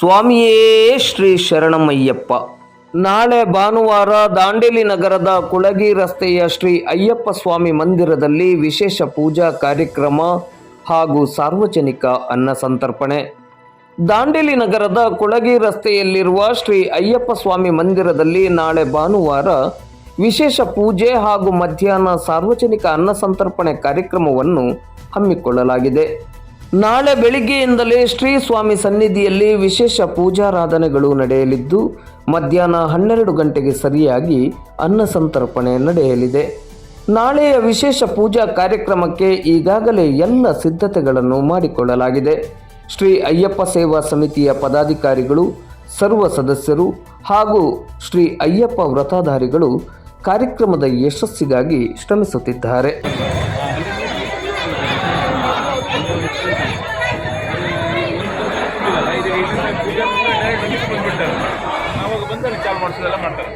ಸ್ವಾಮಿಯೇ ಶ್ರೀ ಶರಣಮಯ್ಯಪ್ಪ ನಾಳೆ ಭಾನುವಾರ ದಾಂಡೇಲಿ ನಗರದ ಕುಳಗಿ ರಸ್ತೆಯ ಶ್ರೀ ಅಯ್ಯಪ್ಪ ಸ್ವಾಮಿ ಮಂದಿರದಲ್ಲಿ ವಿಶೇಷ ಪೂಜಾ ಕಾರ್ಯಕ್ರಮ ಹಾಗೂ ಸಾರ್ವಜನಿಕ ಅನ್ನ ಸಂತರ್ಪಣೆ. ದಾಂಡೇಲಿ ನಗರದ ಕುಳಗಿ ರಸ್ತೆಯಲ್ಲಿರುವ ಶ್ರೀ ಅಯ್ಯಪ್ಪ ಸ್ವಾಮಿ ಮಂದಿರದಲ್ಲಿ ನಾಳೆ ಭಾನುವಾರ ವಿಶೇಷ ಪೂಜೆ ಹಾಗೂ ಮಧ್ಯಾಹ್ನ ಸಾರ್ವಜನಿಕ ಅನ್ನ ಸಂತರ್ಪಣೆ ಕಾರ್ಯಕ್ರಮವನ್ನು ಹಮ್ಮಿಕೊಳ್ಳಲಾಗಿದೆ. ನಾಳೆ ಬೆಳಿಗ್ಗೆಯಿಂದಲೇ ಶ್ರೀ ಸ್ವಾಮಿ ಸನ್ನಿಧಿಯಲ್ಲಿ ವಿಶೇಷ ಪೂಜಾರಾಧನೆಗಳು ನಡೆಯಲಿದ್ದು, ಮಧ್ಯಾಹ್ನ ಹನ್ನೆರಡು ಗಂಟೆಗೆ ಸರಿಯಾಗಿ ಅನ್ನ ಸಂತರ್ಪಣೆ ನಡೆಯಲಿದೆ. ನಾಳೆಯ ವಿಶೇಷ ಪೂಜಾ ಕಾರ್ಯಕ್ರಮಕ್ಕೆ ಈಗಾಗಲೇ ಎಲ್ಲ ಸಿದ್ಧತೆಗಳನ್ನು ಮಾಡಿಕೊಳ್ಳಲಾಗಿದೆ. ಶ್ರೀ ಅಯ್ಯಪ್ಪ ಸೇವಾ ಸಮಿತಿಯ ಪದಾಧಿಕಾರಿಗಳು, ಸರ್ವ ಸದಸ್ಯರು ಹಾಗೂ ಶ್ರೀ ಅಯ್ಯಪ್ಪ ವ್ರತಾಧಾರಿಗಳು ಕಾರ್ಯಕ್ರಮದ ಯಶಸ್ಸಿಗಾಗಿ ಶ್ರಮಿಸುತ್ತಿದ್ದಾರೆ. ಇದು ದಿನ ಪೂಜೆ ಮುಗಿದ ಡೈರೆಕ್ಟ್ ಬಂದ್ಬಿಡ್ತಾರೆ ಆವಾಗ ಚಾಲು ಮಾಡಿಸೋದೆಲ್ಲ ಮಾಡ್ತಾರೆ.